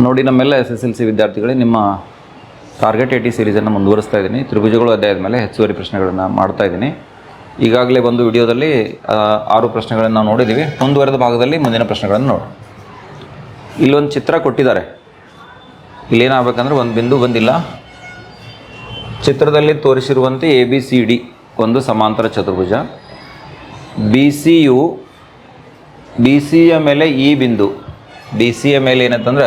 ನೋಡಿ, ನಮ್ಮೆಲ್ಲ S S L C ವಿದ್ಯಾರ್ಥಿಗಳೇ ನಿಮ್ಮ ಟಾರ್ಗೆಟ್ ಏಟಿ ಸೀರೀಸನ್ನು ಮುಂದುವರಿಸ್ತಾ ಇದ್ದೀನಿ. ತ್ರಿಭುಜಗಳು ಅಧ್ಯಾಯದ ಮೇಲೆ ಹೆಚ್ಚುವರಿ ಪ್ರಶ್ನೆಗಳನ್ನು ಮಾಡ್ತಾ ಇದ್ದೀನಿ. ಈಗಾಗಲೇ ಒಂದು ವಿಡಿಯೋದಲ್ಲಿ ಆರು ಪ್ರಶ್ನೆಗಳನ್ನು ನಾವು ನೋಡಿದ್ದೀವಿ. ಮುಂದುವರೆದ ಭಾಗದಲ್ಲಿ ಮುಂದಿನ ಪ್ರಶ್ನೆಗಳನ್ನು ನೋಡಿ. ಇಲ್ಲೊಂದು ಚಿತ್ರ ಕೊಟ್ಟಿದ್ದಾರೆ. ಇಲ್ಲೇನಾಗಬೇಕಂದ್ರೆ ಒಂದು ಬಿಂದು ಬಂದಿಲ್ಲ. ಚಿತ್ರದಲ್ಲಿ ತೋರಿಸಿರುವಂತೆ ಎ, ಬಿ, ಸಿ, ಡಿ ಒಂದು ಸಮಾಂತರ ಚತುರ್ಭುಜ. ಬಿ, ಸಿ, ಯು, ಬಿ ಸಿಯ ಮೇಲೆ ಈ ಬಿಂದು. ಬಿ ಸಿಯ ಮೇಲೆ ಏನಂತಂದ್ರೆ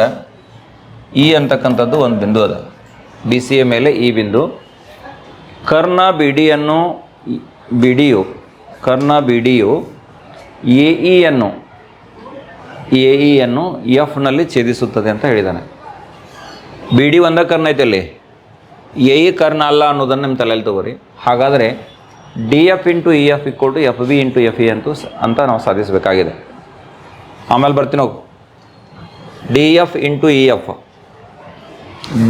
ಇ ಅಂತಕ್ಕಂಥದ್ದು ಒಂದು ಬಿಂದು ಅದ. ಬಿ ಸಿಯ ಮೇಲೆ ಈ ಬಿಂದು. ಕರ್ಣ ಬಿ ಡಿಯನ್ನು ಬಿ ಡಿಯು ಕರ್ಣ ಬಿ ಡಿಯು ಎ ಇಯನ್ನು ಎ ಇಯನ್ನು ಎಫ್ನಲ್ಲಿ ಛೇದಿಸುತ್ತದೆ ಅಂತ ಹೇಳಿದ್ದಾನೆ ಬಿ ಡಿ ಒಂದೇ ಕರ್ಣ ಐತೆ ಅಲ್ಲಿ. ಎ ಇ ಕರ್ಣ ಅಲ್ಲ ಅನ್ನೋದನ್ನು ನಿಮ್ಮ ತಲೆಯಲ್ಲಿ ತಗೋರಿ. ಹಾಗಾದರೆ D F into E F equal to F B into F E ಅಂತೂ ಸ- ಅಂತ ನಾವು ಸಾಧಿಸಬೇಕಾಗಿದೆ. ಆಮೇಲೆ ಬರ್ತೀನಿ ಹೋಗು. D F into E F.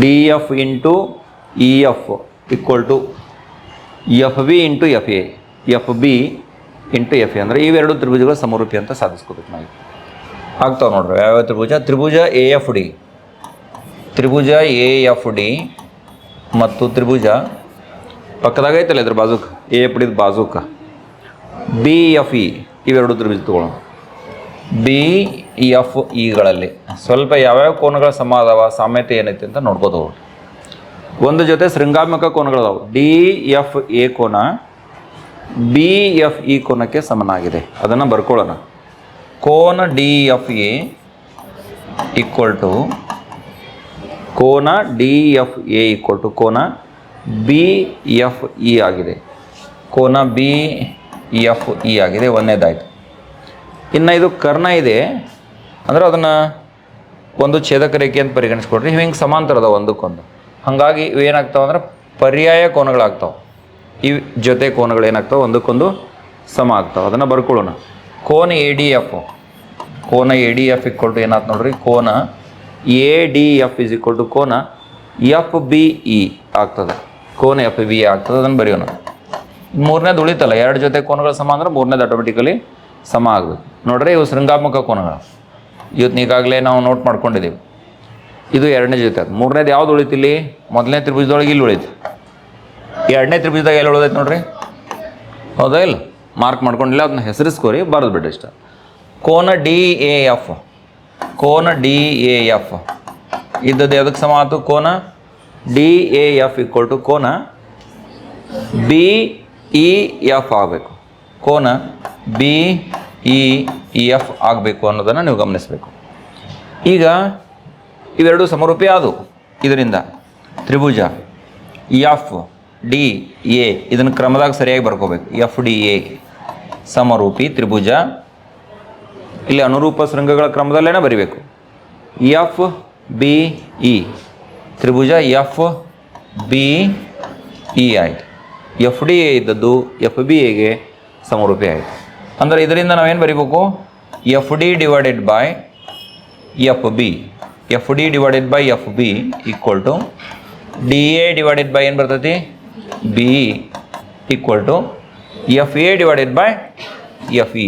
D F into E F equal to F B into F A F B into F A ಅಂದರೆ ಇವೆರಡು ತ್ರಿಭುಜಗಳು ಸಮರೂಪಿ ಅಂತ ಸಾಧಿಸ್ಕೋಬೇಕು ನಾವು. ಆಗ್ತಾವೆ ನೋಡ್ರಿ ಯಾವ ತ್ರಿಭುಜ? ತ್ರಿಭುಜ ಎ ಎಫ್ ಡಿ ತ್ರಿಭುಜ ಎ ಎಫ್ ಡಿ ಮತ್ತು ತ್ರಿಭುಜ ಪಕ್ಕದಾಗ ಐತಲ್ಲ ಇದ್ರ ಬಾಜುಕ್? ಎ ಎಫ್ ಡಿದ ಬಾಜುಕ. ಬಿ ಎಫ್ ಇ ಇವೆರಡು ತ್ರಿಭುಜ ತಗೊಳ್ಳೋಣ ಬಿ ಎಫ್ ಇಗಳಲ್ಲಿ ಸ್ವಲ್ಪ ಯಾವ್ಯಾವ ಕೋನಗಳ ಸಮ ಅದಾವ, ಸಾಮ್ಯತೆ ಏನೈತೆ ಅಂತ ನೋಡ್ಬೋದು. ಒಂದು ಜೊತೆ ಶೃಂಗಾತ್ಮಕ ಕೋನಗಳದಾವು. ಡಿ, ಎಫ್, ಎ ಕೋನ, ಬಿ, ಎಫ್, ಇ ಕೋನಕ್ಕೆ ಸಮನಾಗಿದೆ. ಅದನ್ನು ಬರ್ಕೊಳ್ಳೋಣ. ಕೋನ D, F, A equal to ಕೋನ D, F, A equal to ಕೋನ ಬಿ, ಎಫ್, ಇ ಆಗಿದೆ. ಕೋನ ಬಿ, ಎಫ್, ಇ ಆಗಿದೆ ಒಂದನೇದಾಯಿತು ಇನ್ನು ಇದು ಕರ್ಣ ಇದೆ. ಅಂದ್ರೆ ಅದನ್ನು ಒಂದು ಛೇದಕ ರೇಖೆ ಅಂತ ಪರಿಗಣಿಸ್ಕೊಡ್ರಿ ಹಿಂಗೆ ಸಮಾಂತರ ಅದಾವೆ ಒಂದಕ್ಕೊಂದು. ಹಾಗಾಗಿ ಇವೇನಾಗ್ತಾವೆ ಅಂದ್ರೆ ಪರ್ಯಾಯ ಕೋನಗಳಾಗ್ತಾವೆ. ಈ ಜೊತೆ ಕೋನಗಳು ಏನಾಗ್ತಾವೆ? ಒಂದಕ್ಕೊಂದು ಸಮ ಆಗ್ತಾವೆ. ಅದನ್ನು ಬರ್ಕೊಳ್ಳೋಣ. ಕೋನ ಎ ಡಿ ಎಫ್ ಕೋನ A D F equal to ಏನಾಯ್ತು ನೋಡ್ರಿ? ಕೋನ A D F is equal to ಕೋನ ಎಫ್ ಬಿ ಇ ಆಗ್ತದೆ. ಕೋನ ಎಫ್ ಬಿ ಆಗ್ತದೆ. ಅದನ್ನು ಬರೆಯೋಣ. ಮೂರನೇದು ಉಳಿತಲ್ಲ. ಎರಡು ಜೊತೆ ಕೋನಗಳು ಸಮ ಅಂದ್ರೆ ಮೂರನೇದು ಆಟೋಮೆಟಿಕಲಿ ಸಮ ಆಗಬೇಕು. ನೋಡ್ರಿ, ಇವು ಶೃಂಗಾತ್ಮಕ ಕೋನಗಳು. ಇವತ್ತು ಈಗಾಗಲೇ ನಾವು ನೋಟ್ ಮಾಡ್ಕೊಂಡಿದ್ದೀವಿ. ಇದು ಎರಡನೇ ಜೊತೆ. ಮೂರನೇದು ಯಾವ್ದು ಉಳಿತಿಲ್ಲಿ? ಮೊದಲನೇ ತ್ರಿಭುಜದೊಳಗೆ ಇಲ್ಲಿ ಉಳಿತು. ಎರಡನೇ ತ್ರಿಭುಜದಾಗ ಎಲ್ಲಿ ಉಳಿದೈತೆ ನೋಡ್ರಿ? ಹೌದಾ ಇಲ್ಲ? ಮಾರ್ಕ್ ಮಾಡ್ಕೊಂಡಿಲ್ಲ ಅದನ್ನ ಹೆಸರಿಸ್ಕೋರಿ, ಬರೆದು ಬಿಡ್ರಿ ಇಷ್ಟ ಕೋನ ಡಿ ಎ ಎಫ್. ಕೋನ ಡಿ ಎ ಎಫ್. ಇದ್ದದ್ದು ಎದಕ್ಕೆ ಸಮ ಆಯ್ತು ಕೋನ D A F equal to ಕೋನ ಬಿ ಇ ಎಫ್ ಆಗಬೇಕು. ಕೋನ ಬಿ ಇ ಇ ಎಫ್ ಆಗಬೇಕು ಅನ್ನೋದನ್ನು ನೀವು ಗಮನಿಸಬೇಕು. ಈಗ ಇವೆರಡು ಸಮರೂಪಿ ಆದವು ಇದರಿಂದ ತ್ರಿಭುಜ ಎಫ್ ಡಿ ಎ ಇದನ್ನು ಕ್ರಮದಾಗ ಸರಿಯಾಗಿ ಬರ್ಕೋಬೇಕು. ಎಫ್ ಡಿ ಎ ಸಮರೂಪಿ, ತ್ರಿಭುಜ. ಇಲ್ಲಿ ಅನುರೂಪ ಶೃಂಗಗಳ ಕ್ರಮದಲ್ಲೇನೆ ಬರಿಬೇಕು. ಎಫ್ ಬಿ ಇ ತ್ರಿಭುಜ ಎಫ್ ಬಿ ಇ ಆಯಿತು ಎಫ್ ಡಿ ಎ ಇದ್ದದ್ದು ಎಫ್ ಬಿ ಎಗೆ ಸಮರೂಪಿ ಆಯಿತು. ಅಂದರೆ ಇದರಿಂದ ನಾವೇನು ಬರಿಬೇಕು? F D divided by F B F D divided by F B equal to D A divided by ಏನು ಬರ್ತೈತಿ? B equal to F A divided by F E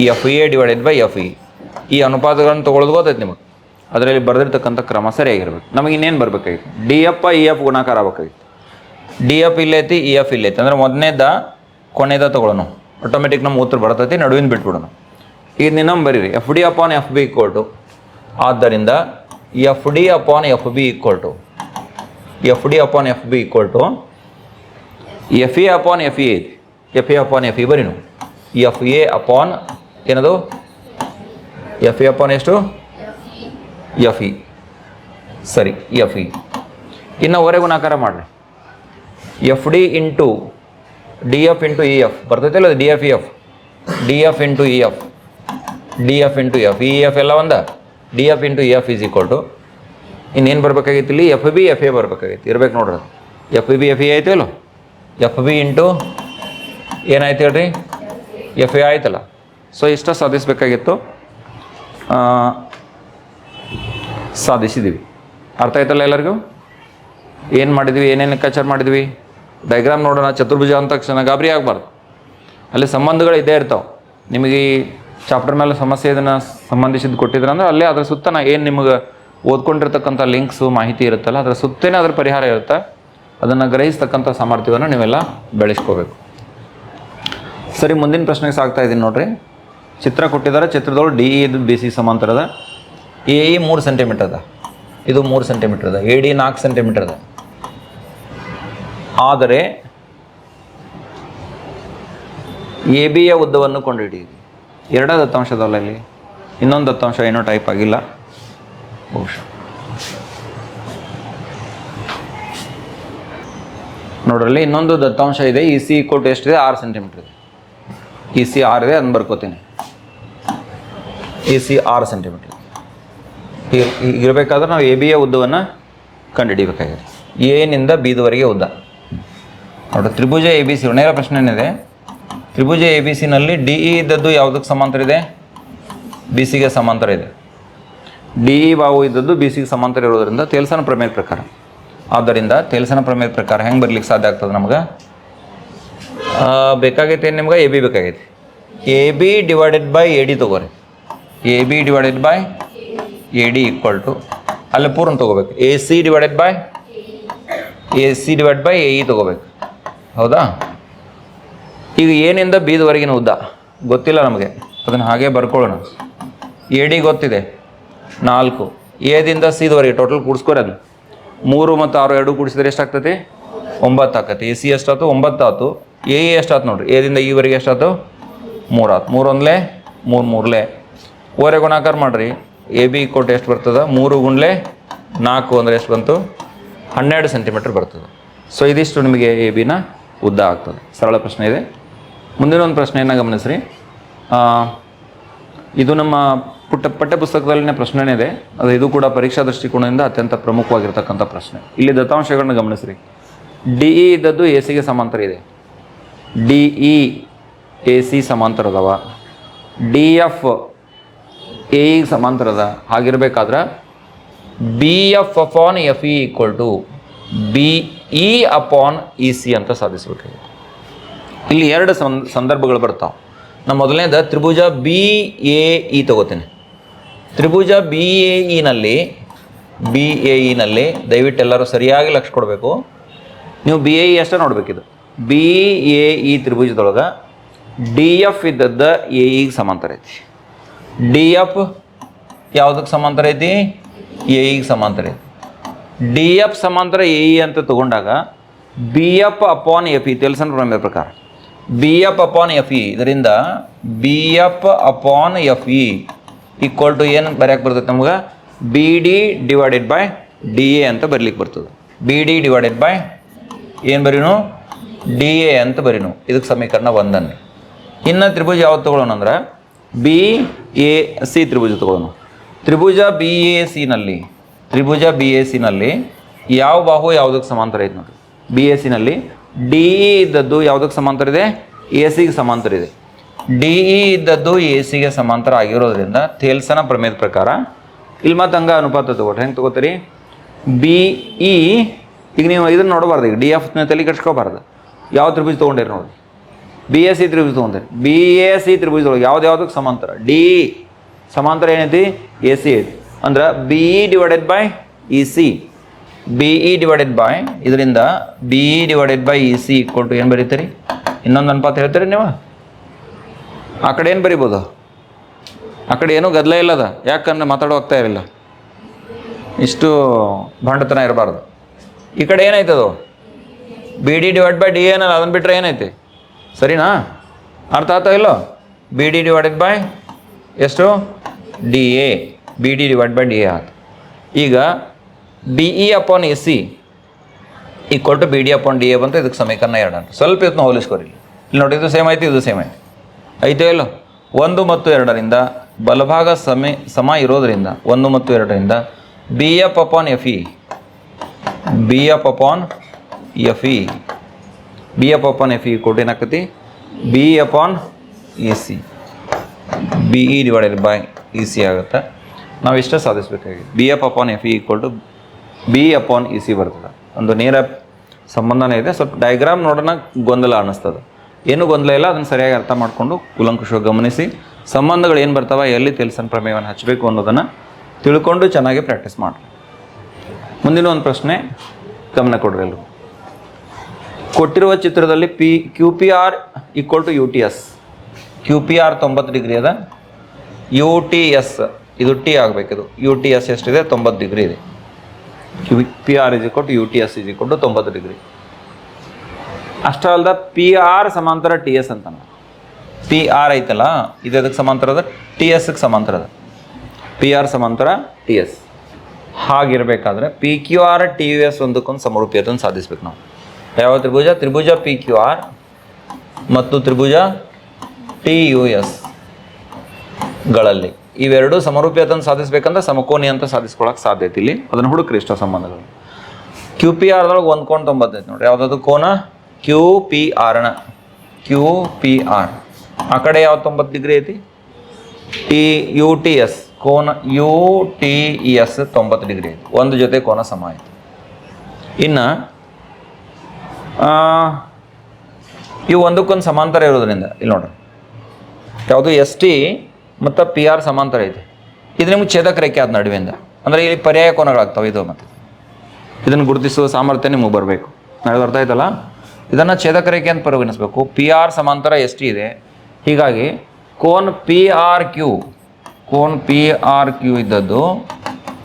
ಈ F A divided by F E ಈ ಅನುಪಾತಗಳನ್ನು ತೊಗೊಳೋದು ಗೊತ್ತೈತೆ ನಿಮಗೆ? ಅದರಲ್ಲಿ ಬರೆದಿರ್ತಕ್ಕಂಥ ಕ್ರಮ ಸರಿಯಾಗಿರ್ಬೇಕು. ನಮಗೆ ಇನ್ನೇನು ಬರಬೇಕಾಗಿತ್ತು? ಡಿ ಎಫ್ ಇ ಎಫ್ ಗುಣಾಕಾರ ಆಗಬೇಕಾಗಿತ್ತು. ಡಿ ಎಫ್ ಇಲ್ಲೈತಿ ಇ ಎಫ್ ಇಲ್ಲೈತಿ. ಅಂದ್ರೆ ಮೊದಲನೇದ ಕೊನೆಯದ ತೊಗೊಳೋಣ ಆಟೋಮೆಟಿಕ್ ನಮ್ಮ ಉತ್ತರ ಬರ್ತೈತಿ, ನಡುವಿನ ಬಿಟ್ಬಿಡೋಣ. ಈಗ ಇನ್ನೊಮ್ಮೆ ಬರೀರಿ F D upon F B equal to ಆದ್ದರಿಂದ F D upon F B equal to F D upon F B equal to F A upon F A F A upon F E ಬರೀನು F A upon ಏನದು? F A upon ಎಷ್ಟು? F E ಸರಿ F E ಇನ್ನು ಹೊರೆ ಗುಣಾಕಾರ ಮಾಡಿರಿ. F D into D F into E F ಬರ್ತೈತಿಲ್ಲ D F E F D F into E F D F into F E F ಎಲ್ಲ ಒಂದ? D F into E F is equal to ಇನ್ನೇನು ಬರ್ಬೇಕಾಗಿತ್ತು ಇಲ್ಲಿ? F B F A ಬರ್ಬೇಕಾಗಿತ್ತು. ಇರ್ಬೇಕು ನೋಡ್ರಿ F B F A ಆಯ್ತು ಇಲ್ಲ ಎಫ್ ಬಿ ಇಂಟು ಏನಾಯ್ತು ಹೇಳ್ರಿ? ಎಫ್ ಎ ಆಯ್ತಲ್ಲ? ಸೊ ಇಷ್ಟ ಸಾಧಿಸಬೇಕಾಗಿತ್ತು. ಸಾಧಿಸಿದ್ದೀವಿ ಅರ್ಥ ಆಯ್ತಲ್ಲ ಎಲ್ಲರಿಗೂ? ಏನು ಮಾಡಿದ್ವಿ? ಏನೇನು ಲೆಕ್ಕಾಚಾರ ಮಾಡಿದ್ವಿ? ಡೈಗ್ರಾಮ್ ನೋಡೋಣ, ಚತುರ್ಭುಜ ಅಂದ ತಕ್ಷಣ ಗಾಬರಿ ಆಗಬಾರ್ದು. ಅಲ್ಲಿ ಸಂಬಂಧಗಳು ಇದ್ದೇ ಇರ್ತಾವೆ. ನಿಮಗೆ ಈ ಚಾಪ್ಟರ್ ಮೇಲೆ ಸಮಸ್ಯೆ ಇದನ್ನು ಸಂಬಂಧಿಸಿದ್ದು ಕೊಟ್ಟಿದ್ರೆ ಅಂದ್ರೆ ಅಲ್ಲೇ ಅದ್ರ ಸುತ್ತ ನಾ ಏನು ನಿಮಗೆ ಓದ್ಕೊಂಡಿರ್ತಕ್ಕಂಥ ಲಿಂಕ್ಸು ಮಾಹಿತಿ ಇರುತ್ತಲ್ಲ, ಅದರ ಸುತ್ತೇನೆ ಅದರ ಪರಿಹಾರ ಇರುತ್ತೆ? ಅದನ್ನು ಗ್ರಹಿಸ್ತಕ್ಕಂಥ ಸಾಮರ್ಥ್ಯವನ್ನು ನೀವೆಲ್ಲ ಬೆಳೆಸ್ಕೋಬೇಕು. ಸರಿ, ಮುಂದಿನ ಪ್ರಶ್ನೆಗೆ ಸಾಗ್ತಾ ಇದ್ದೀನಿ ನೋಡ್ರಿ. ಚಿತ್ರ ಕೊಟ್ಟಿದ್ದಾರೆ, ಚಿತ್ರದೊಳಗೆ ಡಿ ಇದು ಬಿ ಸಿ ಸಮಾಂತರದ. ಎ ಇ ಮೂರು ಸೆಂಟಿಮೀಟರ್ ಅದ. ಇದು ಮೂರು ಸೆಂಟಿಮೀಟರ್ ಅದ. ಎ ಡಿ ನಾಲ್ಕು ಸೆಂಟಿಮೀಟರ್ ಅದ. ಆದರೆ ಎ ಬಿಯ ಉದ್ದವನ್ನು ಕಂಡುಹಿಡಿಯಿರಿ. ಎರಡೇ ದತ್ತಾಂಶದಲ್ಲಿ ಇನ್ನೊಂದು ದತ್ತಾಂಶ ಏನೋ ಟೈಪ್ ಆಗಿಲ್ಲ. ಬಹುಶಃ. ನೋಡ್ರಲ್ಲಿ ಇನ್ನೊಂದು ದತ್ತಾಂಶ ಇದೆ ಇ ಸಿ ಕೊಟ್ಟು ಎಷ್ಟಿದೆ? ಆರು ಸೆಂಟಿಮೀಟರ್ ಇದೆ. ಇ ಸಿ ಆರ್ ಇದೆ, ಅದನ್ನು ಬರ್ಕೋತೀನಿ. ಇ ಸಿ ಆರು ಸೆಂಟಿಮೀಟರ್ ಇರಬೇಕಾದ್ರೆ ನಾವು ಎ ಬಿಯ ಉದ್ದವನ್ನು ಕಂಡುಹಿಡಿಬೇಕಾಗಿದೆ. ಎನಿಂದ ಬಿದವರೆಗೆ ಉದ್ದ. ನೋಡಿ ತ್ರಿಭುಜ ಎ ಬಿ ಸಿ ನೇರ ಪ್ರಶ್ನೆ ಏನಿದೆ? ತ್ರಿಭುಜ ಎ ಬಿ ಸಿನಲ್ಲಿ ಡಿ ಇ ಇದ್ದದ್ದು ಯಾವುದಕ್ಕೆ ಸಮಾಂತರ ಇದೆ? ಬಿ ಸಿಗೆ ಸಮಾಂತರ ಇದೆ. ಡಿ ಇ ಬಾವು ಇದ್ದದ್ದು ಬಿ ಸಿಗೆ ಸಮಾಂತರ ಇರೋದ್ರಿಂದ ತೇಲ್ಸನ ಪ್ರಮೇಯದ ಪ್ರಕಾರ. ಆದ್ದರಿಂದ ತೇಲ್ಸನ ಪ್ರಮೇಯದ ಪ್ರಕಾರ ಹೆಂಗೆ ಬರ್ಲಿಕ್ಕೆ ಸಾಧ್ಯ ಆಗ್ತದೆ ನಮ್ಗೆ? ಬೇಕಾಗೈತೆ ನಿಮ್ಗೆ? ಎ ಬಿ ಬೇಕಾಗೈತಿ. A B divided by A D ತೊಗೋರಿ. A B divided by A D equal to ಅಲ್ಲಿ ಪೂರ್ಣ ತೊಗೋಬೇಕು. A C divided by A C divide by A E ತೊಗೋಬೇಕು. ಹೌದಾ? ಈಗ ಏನಿಂದ ಬೀದವರೆಗಿನ ಉದ್ದ? ಗೊತ್ತಿಲ್ಲ ನಮಗೆ. ಅದನ್ನು ಹಾಗೆ ಬರ್ಕೊಳ್ಳೋಣ. ಎ ಡಿ ಗೊತ್ತಿದೆ. ನಾಲ್ಕು. ಎದಿಂದ ಸಿದವರೆಗೆ ಟೋಟಲ್ ಕೂಡಿಸ್ಕೊರಿ ಅದು. ಮೂರು ಮತ್ತು ಆರು ಎರಡು ಕೂಡಿಸಿದ್ರೆ ಎಷ್ಟಾಗ್ತೈತಿ ಒಂಬತ್ತು ಆಕತಿ ಎ ಸಿ ಎಷ್ಟಾಯ್ತು? ಒಂಬತ್ತು ಆಯ್ತು ಎ ಎಷ್ಟಾಯ್ತು ನೋಡ್ರಿ. ಎದಿಂದ ಈವರೆಗೆ ಎಷ್ಟಾಯ್ತು? ಮೂರು ಆಯ್ತು ಮೂರು ಒಂದ್ಲೆ? ಮೂರು ಮೂರ್ಲೆ. ಓರೆ ಗುಣಾಕಾರ ಮಾಡಿರಿ. ಎ ಬಿ ಕೊಟ್ಟು ಎಷ್ಟು ಬರ್ತದೆ? ಮೂರು ಗುಂಡ್ಲೆ ನಾಲ್ಕು ಅಂದರೆ ಎಷ್ಟು ಬಂತು? ಹನ್ನೆರಡು ಸೆಂಟಿಮೀಟರ್ ಬರ್ತದೆ. ಸೊ ಇದಿಷ್ಟು ನಿಮಗೆ ಎ ಬಿನ ಉದ್ದ ಆಗ್ತದೆ. ಸರಳ ಪ್ರಶ್ನೆ ಇದೆ. ಮುಂದಿನ ಒಂದು ಪ್ರಶ್ನೆಯನ್ನು ಗಮನಿಸ್ರಿ? ಇದು ನಮ್ಮ ಪುಟ್ಟ ಪಠ್ಯಪುಸ್ತಕದಲ್ಲಿನ ಪ್ರಶ್ನೆನೇ ಇದೆ. ಅದು ಇದು ಕೂಡ ಪರೀಕ್ಷಾ ದೃಷ್ಟಿಕೋನದಿಂದ ಅತ್ಯಂತ ಪ್ರಮುಖವಾಗಿರ್ತಕ್ಕಂಥ ಪ್ರಶ್ನೆ. ಇಲ್ಲಿ ದತ್ತಾಂಶಗಳನ್ನ ಗಮನಿಸ್ರಿ. ಡಿ ಇ ಇದ್ದದ್ದು ಎ ಸಿಗೆ ಸಮಾಂತರ ಇದೆ. ಡಿ ಇ ಎ ಸಿ ಸಮಾಂತರ ಅದಾವ ಡಿ ಎಫ್ ಎ ಸಮಾಂತರ ಅದ ಹಾಗಿರ್ಬೇಕಾದ್ರೆ B F upon F E equal to B E upon E C ಅಂತ ಸಾಧಿಸಬೇಕಾಗಿದೆ. ಇಲ್ಲಿ ಎರಡು ಸಂದರ್ಭಗಳು ಬರ್ತಾವೆ. ನಾನು ಮೊದಲನೇದ ತ್ರಿಭುಜ ಬಿ ಎ ಇ ತಗೋತೀನಿ. ತ್ರಿಭುಜ ಬಿ ಎ ಇನಲ್ಲಿ ಬಿ ಎ ಇನಲ್ಲಿ ದಯವಿಟ್ಟು ಎಲ್ಲರೂ ಸರಿಯಾಗಿ ಲಕ್ಷ ಕೊಡಬೇಕು. ನೀವು ಬಿ ಎ ಇ ಅಷ್ಟೇ ನೋಡಬೇಕಿದು. ಬಿ ಎ ಇ ತ್ರಿಭುಜದೊಳಗೆ ಡಿ ಎಫ್ ಇದ್ದದ್ದ ಎ ಇಗೆ ಸಮಾಂತರ ಐತಿ. ಡಿ ಎಫ್ ಯಾವುದಕ್ಕೆ ಸಮಾಂತರ ಐತಿ? ಎ ಇಗೆ ಸಮಾಂತರ ಐತಿ. ಡಿ ಎಫ್ ಸಮಾಂತರ ಎ ಇ ಅಂತ ತಗೊಂಡಾಗ B F upon F E ತೆಲ್ಸನ್ ಪ್ರಮೇಯ ಪ್ರಕಾರ. B F upon F E ಇದರಿಂದ B F upon F E equal to ಏನು ಬರೆಯಕ್ಕೆ ಬರ್ತದೆ ನಮ್ಗೆ? B D divided by D A ಅಂತ ಬರ್ಲಿಕ್ಕೆ ಬರ್ತದೆ. ಬಿ ಡಿ ಡಿವೈಡೆಡ್ ಬೈ ಏನು ಬರೀನು? ಡಿ ಎ ಅಂತ ಬರೀನು. ಇದಕ್ಕೆ ಸಮೀಕರಣ ಒಂದನ್ನು ಇನ್ನು ತ್ರಿಭುಜ ಯಾವ್ದು ತೊಗೊಳ್ಳೋಣ ಅಂದ್ರೆ? ಬಿ ಎ ಸಿ ತ್ರಿಭುಜ ತೊಗೊಳ್ಳೋಣ. ತ್ರಿಭುಜ ಬಿ ಎ ಸಿನಲ್ಲಿ ತ್ರಿಭುಜ ಬಿ ಎ ಸಿನಲ್ಲಿ ಯಾವ ಬಾಹು ಯಾವುದಕ್ಕೆ ಸಮಾಂತರ ಐತೆ ನೋಡಿ ಬಿ ಎ ಸಿನಲ್ಲಿ ಡಿ ಇ ಇದ್ದದ್ದು ಯಾವುದಕ್ಕೆ ಸಮಾಂತರ ಇದೆ? ಎ ಸಿಗೆ ಸಮಾಂತರ ಇದೆ. ಡಿ ಇ ಇದ್ದದ್ದು ಎ ಸಿಗೆ ಸಮಾಂತರ ಆಗಿರೋದ್ರಿಂದ ತೇಲ್ಸನ ಪ್ರಮೇಯದ ಪ್ರಕಾರ ಇಲ್ಲಿ ಮತ್ತೆ ಹಂಗ ಅನುಪಾತ ತಗೊಳ್ರಿ ಹೆಂಗೆ ತಗೋತೀರಿ? ಬಿ ಇ ಈಗ ನೀವು ಇದನ್ನು ನೋಡಬಾರ್ದು ಈಗ ಡಿ ಎಫ್ನ ತಲೆ ಕಟ್ಸ್ಕೋಬಾರ್ದು ಯಾವ ತ್ರಿಭುಜ ತೊಗೊಂಡಿರಿ ನೋಡಿ ಬಿ ಎಸ್ ಸಿ ತ್ರಿಭುಜ ತೊಗೊಂಡಿರಿ. ಬಿ ಎ ಸಿ ತ್ರಿಭುಜದೊಳಗೆ ಯಾವ್ದು ಯಾವುದಕ್ಕೆ ಸಮಾಂತರ? ಡಿ ಸಮಾಂತರ ಏನೈತಿ? ಎ ಸಿ ಐತಿ. ಅಂದ್ರೆ B E divided by E C B E divided by ಇದರಿಂದ B E divided by E C ಕೊಟ್ಟು ಏನು ಬರೀತೀರಿ? ಇನ್ನೊಂದು ಅನುಪಾತ ಹೇಳ್ತೀರಿ ನೀವು? ಆ ಕಡೆ ಏನು ಬರಿಬೋದು? ಆ ಕಡೆ ಏನೂ ಗದ್ದಲ ಇಲ್ಲದ, ಯಾಕಂದ್ರೆ ಮಾತಾಡೋ ಹೋಗ್ತಾ ಇರಲಿಲ್ಲ. ಇಷ್ಟು ಭಂಡತನ ಇರಬಾರ್ದು. ಈ ಕಡೆ ಏನೈತೆ ಅದು? B D divide by D ಏನಲ್ಲ ಅದನ್ನು ಬಿಟ್ಟರೆ ಏನೈತಿ? ಸರಿನಾ? ಅರ್ಥ ಆಯ್ತಾ ಇಲ್ಲೋ? ಬಿ ಡಿ ಡಿವೈಡೆಡ್ ಬೈ ಎಷ್ಟು? D A B D divide by D A ಆಯ್ತು ಈಗ B E upon A C equal ಕೊಟ್ಟು B D upon D A ಬಂತು, ಇದಕ್ಕೆ ಸಮೀಕರಣ ಎರಡು ಅಂತ. ಸ್ವಲ್ಪ ಇದನ್ನ ಹೋಲಿಸ್ಕೊರಿ ಇಲ್ಲಿ. ನೋಡಿ ಇದು ಸೇಮ್ ಐತಿ ಇದು ಸೇಮ್ ಆಯ್ತು. ಐತೆ ಇಲ್ಲೋ? ಒಂದು ಮತ್ತು ಎರಡರಿಂದ ಬಲಭಾಗ ಸಮ ಸಮ ಇರೋದರಿಂದ, ಒಂದು ಮತ್ತು ಎರಡರಿಂದ B F upon F E B F upon F E B F upon F E ಕೊಟ್ಟು ಏನಾಗ್ತೈತಿ? B upon E C B E divided by E C ಆಗುತ್ತೆ. ನಾವು ಇಷ್ಟೇ ಸಾಧಿಸ್ಬೇಕಾಗಿ B F upon F E equal to B upon E C ಬರ್ತದೆ. ಒಂದು ನೇರ ಸಂಬಂಧನೇ ಇದೆ. ಸ್ವಲ್ಪ ಡಯಾಗ್ರಾಮ್ ನೋಡೋಣ, ಗೊಂದಲ ಅನ್ನಿಸ್ತದೆ. ಏನು ಗೊಂದಲ ಇಲ್ಲ, ಅದನ್ನು ಸರಿಯಾಗಿ ಅರ್ಥ ಮಾಡಿಕೊಂಡು ಕುಲಂಕುಷವಾಗಿ ಗಮನಿಸಿ. ಸಂಬಂಧಗಳು ಏನು ಬರ್ತಾವೆ, ಎಲ್ಲಿ ತಿಳಿಸನ್ ಪ್ರಮೇಯವನ್ನು ಹಚ್ಚಬೇಕು ಅನ್ನೋದನ್ನು ತಿಳ್ಕೊಂಡು ಚೆನ್ನಾಗಿ ಪ್ರಾಕ್ಟೀಸ್ ಮಾಡಿ ಮುಂದಿನ ಒಂದು ಪ್ರಶ್ನೆ, ಗಮನ ಕೊಡ್ರಿ ಎಲ್ಲರೂ ಕೊಟ್ಟಿರುವ ಚಿತ್ರದಲ್ಲಿ P Q P R equal to U T S Q P R ತೊಂಬತ್ತು ಡಿಗ್ರಿ ಅದ. ಯು ಟಿ ಎಸ್ ಇದು ಟಿ ಆಗಬೇಕಿದು ಯು ಟಿ ಎಸ್ ಎಷ್ಟಿದೆ? ತೊಂಬತ್ತು ಡಿಗ್ರಿ ಇದೆ. U P R is equal to U T S is equal to ತೊಂಬತ್ತು degree ಅಷ್ಟೇ ಅಲ್ಲದ ಪಿ ಆರ್ ಸಮಾಂತರ ಟಿ ಎಸ್ ಅಂತ ಪಿ ಆರ್ ಐತಲ್ಲ, ಇದು ಅದಕ್ಕೆ ಸಮಾಂತರ ಅದ ಟಿ ಎಸ್ಗೆ ಸಮಾಂತರ ಅದ ಪಿ ಆರ್ ಸಮಾಂತರ T S ಹಾಗಿರಬೇಕಾದ್ರೆ P Q R T U S ಒಂದಕ್ಕೊಂದು ಸಮರೂಪಿಯತೆಯನ್ನು ಸಾಧಿಸ್ಬೇಕು ನಾವು. ಯಾವ ತ್ರಿಭುಜ? ತ್ರಿಭುಜ ಪಿ ಕ್ಯೂ ಆರ್ ಮತ್ತು ತ್ರಿಭುಜ ಟಿ ಯು ಎಸ್ಗಳಲ್ಲಿ. ಇವೆರಡು ಸಮರೂಪ್ಯತನ ಸಾಧಿಸ್ಬೇಕಂದ್ರೆ ಸಮಕೋನಿ ಅಂತ ಸಾಧಿಸ್ಕೊಳಕ್ಕೆ ಸಾಧ್ಯತೆ ಇಲ್ಲಿ. ಅದನ್ನು ಹುಡುಕ್ರಿ ಇಷ್ಟ ಸಂಬಂಧಗಳು. ಕ್ಯೂ ಪಿ ಆರ್ದೊಳಗೆ ಒಂದು ಕೋಣ ತೊಂಬತ್ತೈತೆ ನೋಡ್ರಿ. ಯಾವುದಾದ್ರು ಕೋನ? ಕ್ಯೂ ಪಿ ಆರ್ನ ಕ್ಯೂ ಪಿ ಆರ್ ಆ ಕಡೆ ಯಾವ ತೊಂಬತ್ತು ಡಿಗ್ರಿ ಐತಿ? ಟಿ ಯು ಟಿ ಎಸ್ ಕೋನ ಯು ಟಿ ಎಸ್ ತೊಂಬತ್ತು ಡಿಗ್ರಿ ಐತಿ. ಒಂದು ಜೊತೆ ಕೋನ ಸಮ ಐತಿ. ಇನ್ನು ಇವು ಒಂದಕ್ಕೊಂದು ಸಮಾಂತರ ಇರೋದ್ರಿಂದ, ಇಲ್ಲಿ ನೋಡ್ರಿ. ಯಾವುದು ಎಸ್ ಟಿ ಮತ್ತು ಪಿ ಆರ್ ಸಮಾಂತರ ಐತಿ. ಇದು ನಿಮ್ಗೆ ಛೇದಕ ರೇಖೆ ಆದ ನಡುವಿಂದ ಅಂದರೆ ಇಲ್ಲಿ ಪರ್ಯಾಯ ಕೋನಗಳಾಗ್ತವೆ ಇದು ಮತ್ತು. ಇದನ್ನು ಗುರುತಿಸುವ ಸಾಮರ್ಥ್ಯ ನಿಮಗೆ ಬರಬೇಕು. ನಾಳೆ ಅರ್ಥ ಆಯ್ತಲ್ಲ? ಇದನ್ನು ಛೇದಕ ರೇಖೆ ಅಂತ ಪರಿಗಣಿಸಬೇಕು. ಪಿ ಆರ್ ಸಮಾಂತರ ಎಷ್ಟು ಇದೆ? ಹೀಗಾಗಿ, ಕೋನ್ ಪಿ ಆರ್ ಕ್ಯೂ ಕೋನ್ ಪಿ ಆರ್ ಕ್ಯೂ ಇದ್ದದ್ದು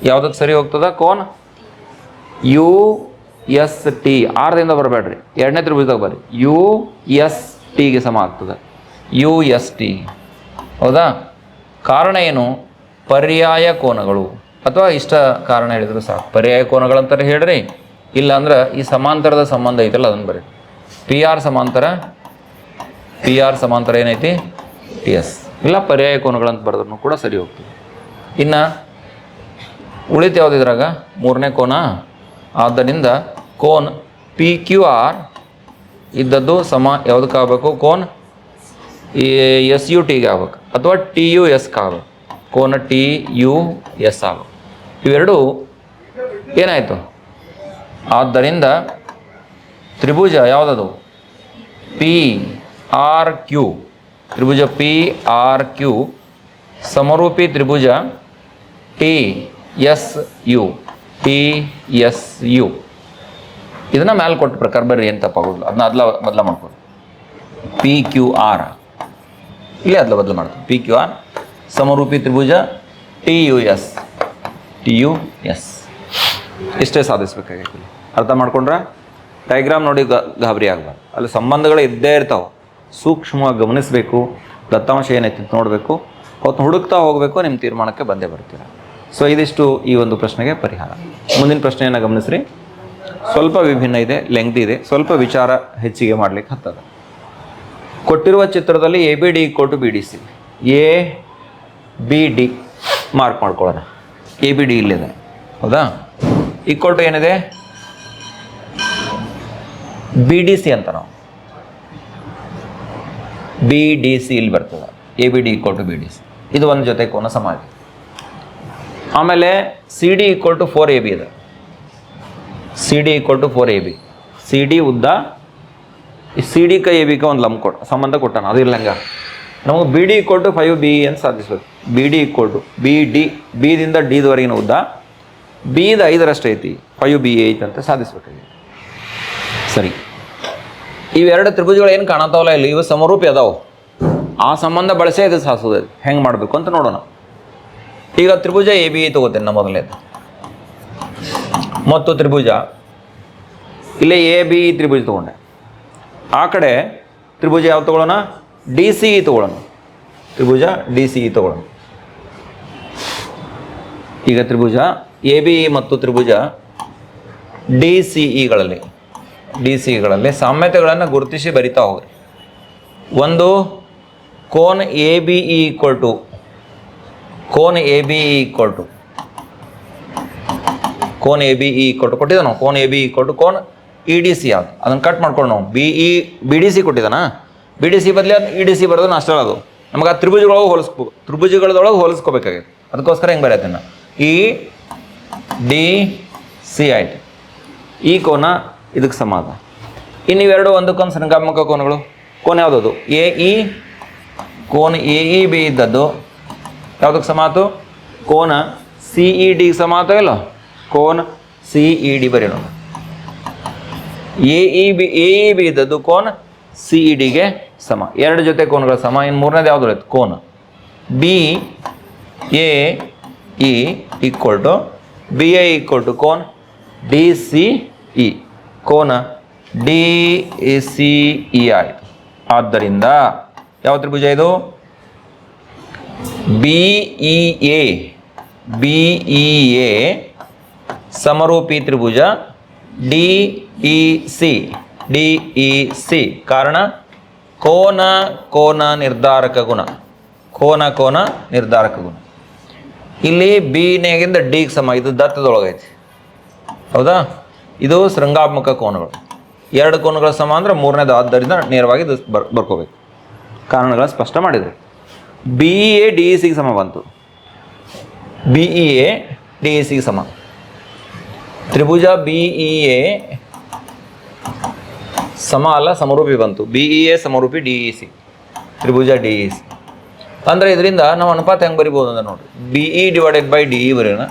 ಯಾವುದಕ್ಕೆ ಸರಿ ಹೋಗ್ತದ? ಕೋನ್ ಯು ಎಸ್ ಟಿ ಆರ್ದಿಂದ ಬರಬೇಡ್ರಿ. ಎರಡನೇ ತ್ರಿಭುಜದಾಗ ಬರ್ರಿ. ಯು ಎಸ್ ಟಿಗೆ ಸಮ ಆಗ್ತದೆ. ಯು ಎಸ್ ಟಿ ಹೌದಾ? ಕಾರಣ ಏನು? ಪರ್ಯಾಯ ಕೋನಗಳು. ಅಥವಾ ಇಷ್ಟ ಕಾರಣ ಹೇಳಿದ್ರು ಸಾಕು. ಪರ್ಯಾಯ ಕೋನಗಳಂತಾರೆ ಹೇಳ್ರಿ. ಇಲ್ಲ ಅಂದ್ರೆ ಈ ಸಮಾಂತರದ ಸಂಬಂಧ ಐತಲ್ಲ ಅದನ್ನು ಬರ್ರಿ ಪಿ ಆರ್ ಸಮಾಂತರ ಪಿ ಆರ್ ಸಮಾಂತರ ಏನೈತಿ? ಟಿ ಎಸ್ ಇಲ್ಲ ಪರ್ಯಾಯ ಕೋನಗಳಂತ ಬರೆದ್ರು ಕೂಡ ಸರಿ ಹೋಗ್ತದೆ. ಇನ್ನು ಉಳಿತು ಯಾವ್ದು ಇದ್ರಾಗ? ಮೂರನೇ ಕೋನ. ಆದ್ದರಿಂದ ಕೋನ್ ಪಿ ಕ್ಯೂ ಆರ್ ಇದ್ದದ್ದು ಸಮ ಯಾವುದಕ್ಕೆ ಆಗಬೇಕು? ಕೋನ್ ಎಸ್ ಯು ಟಿಗೆ ಆಗ್ಬೇಕು. ಅಥವಾ ಟಿ ಯು ಎಸ್ ಆಗ್ಬೇಕು. ಕೋನ ಟಿ ಯು ಎಸ್ ಆಗ್ಬೇಕು. ಇವೆರಡು ಏನಾಯಿತು? ಆದ್ದರಿಂದ ತ್ರಿಭುಜ ಯಾವುದದು? P R Q. ತ್ರಿಭುಜ ಪಿ ಆರ್ ಕ್ಯೂ. ಸಮರೂಪಿ ತ್ರಿಭುಜ T S U. T S U. ಇದನ್ನು ಮ್ಯಾಲೆ ಕೊಟ್ಟ ಪ್ರಕಾರ ಬರ್ರಿ ಏನು ತಪ್ಪಾಗೋದಿಲ್ಲ. ಅದನ್ನ ಅದ್ಲ ಬದಲ ಮಾಡ್ಕೊಳ್ಳಿ ಪಿ ಕ್ಯೂ ಆರ್. ಇಲ್ಲೇ ಅದ್ಲ ಬದಲು ಮಾಡ್ತೀವಿ ಪಿ ಕ್ಯೂ ಆರ್ ಸಮರೂಪಿ ತ್ರಿಭುಜ T U S T U S ಇಷ್ಟೇ ಸಾಧಿಸ್ಬೇಕಾಗಿತ್ತು. ಅರ್ಥ ಮಾಡ್ಕೊಂಡ್ರೆ? ಡಯಾಗ್ರಾಮ್ ನೋಡಿ ಗಾಬರಿ ಆಗಬಾರ್ದು. ಅಲ್ಲಿ ಸಂಬಂಧಗಳು ಇದ್ದೇ ಇರ್ತಾವೆ. ಸೂಕ್ಷ್ಮವಾಗಿ ಗಮನಿಸಬೇಕು. ದತ್ತಾಂಶ ಏನೈತಿ ನೋಡಬೇಕು. ಅವತ್ತು ಹುಡುಕ್ತಾ ಹೋಗಬೇಕು, ನಿಮ್ಮ ತೀರ್ಮಾನಕ್ಕೆ ಬಂದೇ ಬರ್ತೀರ? ಸೊ ಇದಿಷ್ಟು ಈ ಒಂದು ಪ್ರಶ್ನೆಗೆ ಪರಿಹಾರ. ಮುಂದಿನ ಪ್ರಶ್ನೆಯನ್ನು ಗಮನಿಸ್ರಿ. ಸ್ವಲ್ಪ ವಿಭಿನ್ನ ಇದೆ ಲೆಂಗ್ದಿ ಇದೆ. ಸ್ವಲ್ಪ ವಿಚಾರ ಹೆಚ್ಚಿಗೆ ಮಾಡ್ಲಿಕ್ಕೆ ಹತ್ತದ. ಕೊಟ್ಟಿರುವ ಚಿತ್ರದಲ್ಲಿ A B D equal to B D C A B D mark ಮಾಡ್ಕೊಳ್ಳೋಣ. ಎ ಬಿ ಡಿ ಇಲ್ಲಿದೆ. ಹೌದಾ? ಈಕ್ವಲ್ ಟು ಏನಿದೆ? ಬಿ ಡಿ ಸಿ ಅಂತ ನಾವು. ಬಿ ಡಿ ಸಿ ಇಲ್ಲಿ ಬರ್ತದೆ. A B D equal to B D C ಇದು ಒಂದು ಜೊತೆ ಕೋನ ಸಮಾಧಿ ಆಮೇಲೆ C D equal to four A B ಇದೆ. C D equal to four A B C D ಉದ್ದ ಈ ಸಿ ಡಿ ಕೈ ಎ ಬಿಗೆ ಒಂದು ಲಂಬ ಕೊಟ್ಟು ಸಂಬಂಧ ಕೊಟ್ಟಾನ, ಅದು ಇಲ್ಲಂಗ ನಮಗೆ ಬಿ ಡಿ ಕೊಟ್ಟು ಫೈವ್ ಬಿ ಅಂತ ಸಾಧಿಸ್ಬೇಕು ಬಿ ಡಿ ಕೊಟ್ಟು ಬಿ ಡಿ ಬಿದಿಂದ ಡಿದವರೆಗಿನ ಉದ್ದ ಬಿದ ಐದರಷ್ಟು ಐತಿ ಫೈವ್ ಬಿ ಐತಿ ಅಂತ ಸಾಧಿಸ್ಬೇಕಾಗಿದೆ ಸರಿ. ಇವೆರಡು ತ್ರಿಭುಜಗಳು ಏನು ಕಾಣತಾವಲ್ಲ ಇಲ್ಲಿ, ಇವು ಸಮರೂಪಿ ಅದಾವು. ಆ ಸಂಬಂಧ ಬಳಸೇ ಇದು ಸಾಧಿಸೋದು, ಹೆಂಗೆ ಮಾಡಬೇಕು ಅಂತ ನೋಡೋಣ. ಈಗ ತ್ರಿಭುಜ ಎ ಬಿ ತಗೋತೇನೆ ನಮ್ಮ ಮೊದಲನೇದು ಮತ್ತು ತ್ರಿಭುಜ. ಇಲ್ಲೇ ಎ ಬಿ ತ್ರಿಭುಜ ತಗೊಂಡೆ. ಆ ಕಡೆ ತ್ರಿಭುಜ ಯಾವ್ದು ತಗೊಳ್ಳೋಣ? ಡಿ ಸಿ ಇ ತಗೊಳ್ಳೋಣ. ತ್ರಿಭುಜ ಡಿ ಸಿ ಇ ತಗೊಳ್ಳೋಣ. ಈಗ ತ್ರಿಭುಜ ಎ ಬಿ ಮತ್ತು ತ್ರಿಭುಜ ಡಿ ಸಿ ಇಗಳಲ್ಲಿ ಡಿ ಸಿ ಇಗಳಲ್ಲಿ ಸಾಮ್ಯತೆಗಳನ್ನು ಗುರುತಿಸಿ ಬರಿತಾ ಹೋಗ್ರಿ. ಒಂದು, cone A B E equal to cone A B E equal to cone A B E to ಕೊಟ್ಟಿದ್ದ ನಾವು, ಕೋನ್ ಎ ಬಿ ಕೊಟ್ಟು ಕೋನ್ ಇ ಡಿ ಸಿ ಅದು ಅದನ್ನು ಕಟ್ ಮಾಡ್ಕೊಂಡು ನಾವು. B E B D C ಕೊಟ್ಟಿದ್ದಾನ? B D C ಬದಲಿ ಅದು ಇ ಡಿ ಸಿ ಬರೋದು ಅಷ್ಟೇ ಅದು ನಮಗೆ ಆ ತ್ರಿಭುಜಗಳೊಳಗೆ ಹೋಲಿಸ್ಬೋದು ತ್ರಿಭುಜಗಳದೊಳಗೆ ಹೋಲಿಸ್ಕೋಬೇಕಾಗಿತ್ತು ಅದಕ್ಕೋಸ್ಕರ ಹೆಂಗೆ ಬರೆಯತ್ತೇನೆ ಇ ಡಿ ಸಿ ಆಯ್ತು. ಈ ಕೋನ ಇದಕ್ಕೆ ಸಮಾಧ ಇನ್ನು ಇವೆರಡು ಒಂದಕ್ಕೊಂದು ಸಂಗಾತ್ಮಕ ಕೋನಗಳು. ಕೋನ ಯಾವುದದು? ಎ ಇ ಕೋನ ಎ ಇ ಬಿ ಇದ್ದದ್ದು ಯಾವುದಕ್ಕೆ ಸಮಾತು? ಕೋನ ಸಿ ಇ ಡಿ ಸಮಾತು ಇಲ್ಲ? ಕೋನ ಸಿ ಇ ಡಿ ಬರೆಯೋಣ A E B, A E B ಇದ್ದದ್ದು ಕೋನ್ ಸಿ ಇ ಡಿಗೆ ಸಮ. ಎರಡು ಜೊತೆ ಕೋನ್ಗಳ ಸಮ. ಇನ್ನು ಮೂರನೇದು ಯಾವುದು ಇರುತ್ತೆ? Cone. B A E equal to, B A equal to cone D C E. ಕೋನ ಡಿ ಸಿ ಇ ಆಯಿತು ಆದ್ದರಿಂದ ಯಾವ ತ್ರಿಭುಜ ಇದು? B E A, B E A ಸಮರೂಪಿ Tribhuja D E C. D E C. ಕಾರಣ? ಕೋನ ಕೋನ ನಿರ್ಧಾರಕ ಗುಣ. ಕೋನ ಕೋನ ನಿರ್ಧಾರಕ ಗುಣ. ಇಲ್ಲಿ ಬಿ ನೇಗಿಂದ ಡಿಗೆ ಸಮ. ಇದು ದತ್ತದೊಳಗೈತಿ. ಹೌದಾ? ಇದು ಶೃಂಗಾತ್ಮಕ ಕೋನಗಳು. ಎರಡು ಕೋನಗಳ ಸಮ ಅಂದ್ರೆ ಮೂರನೇದು. ಆದ್ದರಿಂದ ನೇರವಾಗಿ ಇದು ಬರ್, ಬರ್ಕೋಬೇಕು. ಕಾರಣಗಳ ಸ್ಪಷ್ಟ ಮಾಡಿದರೆ. ಬಿ ಎ ಡಿ ಇ ಸಿಗೆ ಸಮ ಬಂತು. B E A D E ಸಿಗೆ ಸಮ. ತ್ರಿಭುಜ ಬಿ ಇ ಎ ಸಮ ಅಲ್ಲ, ಸಮರೂಪಿ ಬಂತು. ಬಿ ಇ ಎ ಸಮರೂಪಿ ಡಿ ಇ ಸಿ ತ್ರಿಭುಜ ಡಿ ಇ ಸಿ ಅಂದರೆ ಇದರಿಂದ ನಾವು ಅನುಪಾತ ಹೆಂಗೆ ಬರಿಬೋದು ಅಂತ ನೋಡಿರಿ B E divided by D E ಬರೆಯೋಣ.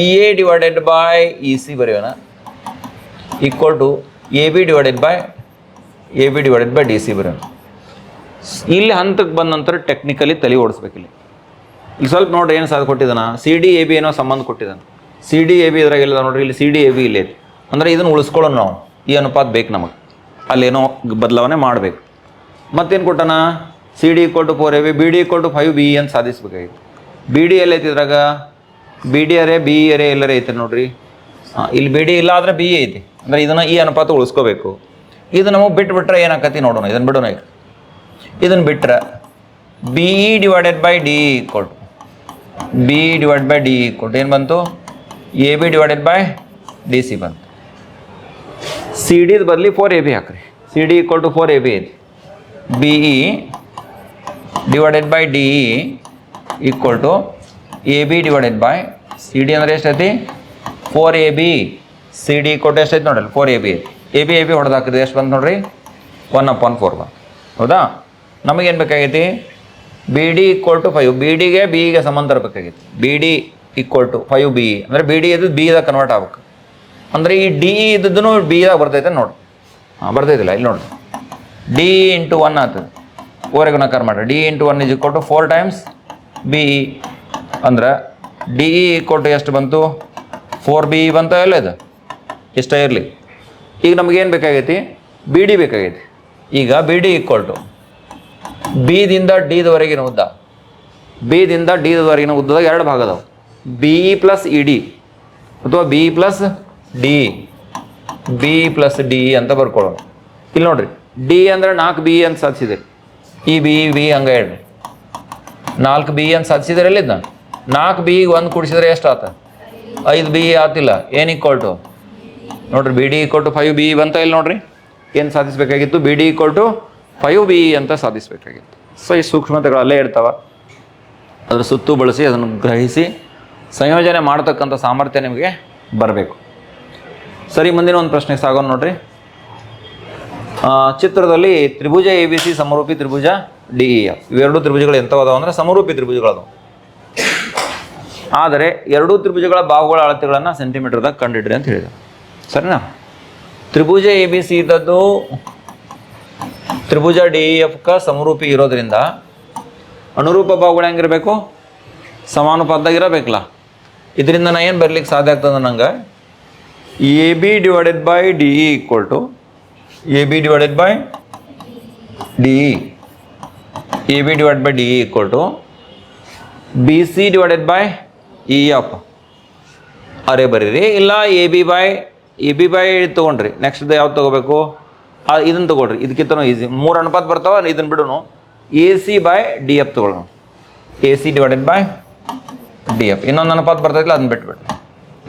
E A divided by E C ಬರೆಯೋಣ. Equal to A B divided by A B divided by D C ಬರೆಯೋಣ. ಇಲ್ಲಿ ಹಂತಕ್ಕೆ ಬಂದ ನಂತರ ಟೆಕ್ನಿಕಲಿ ತಲೆ ಓಡಿಸ್ಬೇಕಿಲ್ಲಿ ಇಲ್ಲಿ. ಸ್ವಲ್ಪ ನೋಡ್ರಿ ಏನು ಸಾಧ ಕೊಟ್ಟಿದ್ದಾನ. ಸಿ ಡಿ ಎ ಬಿ ಏನೋ ಸಂಬಂಧ ಕೊಟ್ಟಿದ್ದಾನೆ. ಸಿ ಡಿ ಎ ಬಿ ಇದ್ರಾಗ ಇಲ್ಲ ನೋಡ್ರಿ? ಇಲ್ಲಿ ಸಿ ಡಿ ಎ ಬಿ ಇಲ್ಲಿ ಅಂದರೆ ಇದನ್ನು ಉಳಿಸ್ಕೊಳ್ಳೋಣ ನಾವು. ಈ ಅನುಪಾತ ಬೇಕು ನಮಗೆ. ಅಲ್ಲೇನೋ ಬದಲಾವಣೆ ಮಾಡಬೇಕು. ಮತ್ತೇನು ಕೊಟ್ಟಣ? C D equal to four A B B D ಕೊಟ್ಟು ಫೈವ್ ಬಿ ಅಂತ ಸಾಧಿಸ್ಬೇಕಾಗಿತ್ತು. ಬಿ ಡಿ ಎಲ್ಲೈತಿ ಇದ್ರಾಗ? ಬಿ ಡಿ ಅರೆ ಬಿ ಅರೆ ಎಲ್ಲರೇ ಐತೆ ನೋಡ್ರಿ. ಹಾಂ ಇಲ್ಲಿ ಬಿ ಡಿ ಇಲ್ಲ ಆದರೆ ಬಿ ಐತಿ. ಅಂದರೆ ಇದನ್ನು ಈ ಅನುಪಾತ ಉಳಿಸ್ಕೋಬೇಕು. ಇದು ನಮಗೆ ಬಿಟ್ಬಿಟ್ರೆ ಏನಾಕತಿ ನೋಡೋಣ ಇದನ್ನು ಬಿಡೋಣ ಈಗ. ಇದನ್ನು ಬಿಟ್ರೆ B E divided by D equal to B divide by D equal to ಏನು ಬಂತು? A B divided by D C ಬಂತು. ಸಿ ಡಿದ ಬದಲಿ ಫೋರ್ ಎ ಬಿ ಹಾಕ್ರಿ. C D equal to four A B ಐತಿ B E divided by D E equal to A B divided by C D ಅಂದರೆ ಎಷ್ಟೈತಿ? Four A B C D ಕೊಟ್ಟು ಎಷ್ಟೈತಿ ನೋಡಲ್ಲ ಫೋರ್ ಎ ಬಿ ಐತಿ A B A B ಹೊಡೆದು ಹಾಕಿದ್ರೆ ಎಷ್ಟು ಬಂತು ನೋಡ್ರಿ? ಒನ್ ಅಪ್ ಒನ್ ಫೋರ್ ಬಂತು. ಹೌದಾ? ನಮಗೇನು ಬೇಕಾಗೈತಿ? B D equal to five B ಡಿಗೆ ಬಿಗೆ ಸಂಬಂಧ ಬೇಕಾಗೈತಿ B D equal to five B ಅಂದರೆ ಬಿ ಡಿ ಇದು ಬಿದಾಗ ಕನ್ವರ್ಟ್ ಆಗ್ಬೇಕು. ಅಂದರೆ ಈ ಡಿ ಇದ್ದದ್ದು ಬಿ ಆಗಿ ಬರ್ತೈತೆ ನೋಡಿ. ಹಾಂ, ಬರ್ತೈತಿಲ್ಲ, ಇಲ್ಲಿ ನೋಡಿ. ಡಿ ಇಂಟು ಒನ್ ಆಗ್ತದೆ. ಓರೆ ನಕಾರ ಮಾಡ್ರಿ ಡಿ ಇಂಟು ಒನ್ ಇಸ್ ಕೊಟ್ಟು ಫೋರ್ ಟೈಮ್ಸ್ ಬಿ ಅಂದ್ರೆ ಡಿ ಇ ಕೊಟ್ಟು ಎಷ್ಟು ಬಂತು? ಫೋರ್ ಬಿ ಬಂತ ಎಲ್ಲ ಇದು? ಇಷ್ಟ ಇರಲಿ. ಈಗ ನಮಗೇನು ಬೇಕಾಗೈತಿ? ಬಿ ಡಿ ಬೇಕಾಗೈತಿ. ಈಗ ಬಿ ಡಿ ಈಕ್ವಲ್ ಟು ಬಿದಿಂದ ಡಿದವರೆಗಿನ ಉದ್ದ. ಬಿದಿಂದ ಡಿದವರೆಗಿನ ಉದ್ದದಾಗ ಎರಡು ಭಾಗ ಅದಾವೆ. B E plus E D ಅಥವಾ B plus D B plus D ಅಂತ ಬರ್ಕೊಳ್ಳೋಣ. ಇಲ್ಲಿ ನೋಡ್ರಿ ಡಿ ಅಂದ್ರೆ ನಾಲ್ಕು ಬಿ ಅಂತ ಸಾಧಿಸಿದೆ. ಈ ಬಿ ಬಿ ಹಂಗ ಹೇಳ್ರಿ. ನಾಲ್ಕು ಬಿ ಅಂತ ಸಾಧಿಸಿದ್ರೆ ಎಲ್ಲಿದ್ದ ನಾಲ್ಕು ಬಿ ಒಂದು ಕುಡಿಸಿದ್ರೆ ಎಷ್ಟು ಆತ ಐದು ಬಿ ಆತಿಲ್ಲ. ಏನು ಈಕ್ವಲ್ ನೋಡ್ರಿ B D equal to five B ಬಂತ ಇಲ್ಲಿ ನೋಡ್ರಿ? ಏನು ಸಾಧಿಸಬೇಕಾಗಿತ್ತು? B D equal to five B ಅಂತ ಸಾಧಿಸಬೇಕಾಗಿತ್ತು. ಸೊ ಈ ಸೂಕ್ಷ್ಮತೆಗಳು ಅಲ್ಲೇ ಇರ್ತಾವ. ಅದ್ರ ಸುತ್ತು ಬಳಸಿ, ಅದನ್ನು ಗ್ರಹಿಸಿ, ಸಂಯೋಜನೆ ಮಾಡ್ತಕ್ಕಂಥ ಸಾಮರ್ಥ್ಯ ನಿಮಗೆ ಬರಬೇಕು. ಸರಿ, ಮುಂದಿನ ಒಂದು ಪ್ರಶ್ನೆ ಸಾಗೋಣ ನೋಡ್ರಿ. ಚಿತ್ರದಲ್ಲಿ ತ್ರಿಭುಜ ಎ ಬಿ ಸಿ ಸಮರೂಪಿ ತ್ರಿಭುಜ ಡಿ ಇ ಎಫ್ ಇವೆರಡು ತ್ರಿಭುಜಗಳು ಎಂಥವದಾವ ಅಂದ್ರೆ ಸಮರೂಪಿ ತ್ರಿಭುಜಗಳದು. ಆದರೆ ಎರಡೂ ತ್ರಿಭುಜಗಳ ಬಾಹುಗಳ ಅಳತೆಗಳನ್ನು ಸೆಂಟಿಮೀಟರ್ದಾಗ ಕಂಡಿಡ್ರಿ ಅಂತ ಹೇಳಿದೆ ಸರಿನಾ? ತ್ರಿಭುಜ ಎ ಬಿ ಸಿ ಇದ್ದದ್ದು ತ್ರಿಭುಜ ಡಿ ಇ ಎಫ್ಕ ಸಮರೂಪಿ ಇರೋದ್ರಿಂದ ಅನುರೂಪ ಬಾಹುಗಳು ಹೆಂಗಿರಬೇಕು? ಸಮಾನುಪಾತದಾಗ ಇರಬೇಕಲ್ಲ. ಇದರಿಂದ ನಾ ಏನು ಬರ್ಲಿಕ್ಕೆ ಸಾಧ್ಯ ಆಗ್ತದೆ ನಂಗೆ? A B divided by D E equal to A B divided by D E A B divide by D E equal to B C divided by E F ಅರೆ ಬರೀರಿ. ಇಲ್ಲ A B by A B by ತೊಗೊಂಡ್ರಿ. Next ಯಾವ್ದು ತೊಗೋಬೇಕು? ಇದನ್ನು ತೊಗೊಳ್ರಿ. ಇದಕ್ಕಿಂತನೂ easy ಮೂರು ಅನುಪಾತ ಬರ್ತಾವ ಇದನ್ನು ಬಿಡೋಣ A C by D F ತೊಗೊಳ್ಳೋಣ. A C divided by D F ಇನ್ನೊಂದು ಅನುಪಾತ ಬರ್ತೈತಿಲ್ಲ ಅದನ್ನ ಬಿಟ್ಬಿಡ್ರಿ.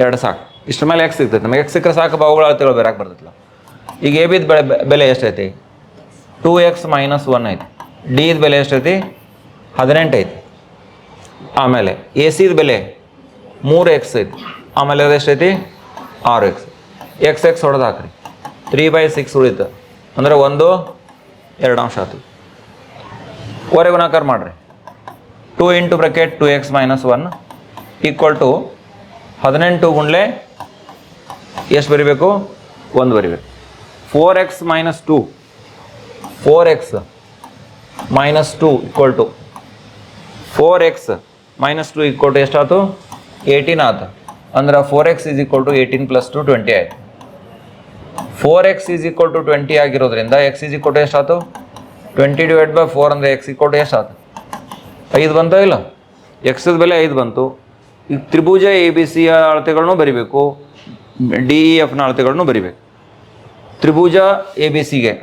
ಎರಡು ಸಾಕು. ಇಷ್ಟ್ರ ಮೇಲೆ ಎಕ್ಸ್ ಸಿಗ್ತೈತೆ ನಮಗೆ ಎಕ್ಸ್ ಸಿಕ್ಕರೆ ಸಾಕು ಬಾವುಗಳ ಅಳತೆಗಳು ಬೇರೆ ಬರ್ತೈತಿಲ್ಲ. ಈಗ ಎ ಬಿದ ಬೆಲೆ ಬೆಲೆ ಎಷ್ಟೈತಿ? ಟೂ ಎಕ್ಸ್ ಮೈನಸ್ ಒನ್ ಐತಿ. ಡಿದ ಬೆಲೆ ಎಷ್ಟೈತಿ? ಹದಿನೆಂಟು ಐತಿ. ಆಮೇಲೆ ಎ ಸಿದ ಬೆಲೆ ಮೂರು ಎಕ್ಸ್ ಐತಿ. ಆಮೇಲೆ ಅದು ಎಷ್ಟೈತಿ? ಆರು ಎಕ್ಸ್ ಎಕ್ಸ್ ಎಕ್ಸ್ ಹೊಡೆದು ಹಾಕ್ರಿ. ತ್ರೀ ಬೈ ಸಿಕ್ಸ್ ಉಳಿತು. ಅಂದರೆ ಒಂದು, ಎರಡು ಅಂಶ ಆಯ್ತು ಹೊರಗೆ ಗುಣಾಕಾರ ಮಾಡಿರಿ. Two into bracket two x minus one equal to ಹದಿನೆಂಟು ಗುಂಡ್ಲೆ ಎಷ್ಟು ಬರಿಬೇಕು? ಒಂದು ಬರಿಬೇಕು. Four x minus two four x minus two equal to four x minus two equal to ಎಷ್ಟಾಯ್ತು? ಏಯ್ಟೀನ್ ಆಯ್ತು. ಅಂದ್ರೆ four x is equal to eighteen plus two twenty ಆಯ್ತು. Four x is equal to twenty ಆಗಿರೋದ್ರಿಂದ X is equal to ಎಷ್ಟಾಯ್ತು? Twenty divide by four ಅಂದರೆ X equal to ಎಷ್ಟಾಯ್ತು? ಐದು ಬಂತು ಇಲ್ಲ? ಎಕ್ಸದ ಬೆಲೆ ಐದು ಬಂತು. ತ್ರಿಭುಜ ಎ ಬಿ ಸಿಯ ಅಳತೆಗಳನ್ನು ಬರಿಬೇಕು. ಡಿ ಇ ಎಫ್ನ ಅಳತೆಗಳನ್ನು ಬರಿಬೇಕು. ತ್ರಿಭುಜ ಎ ಬಿ ಸಿಗೆ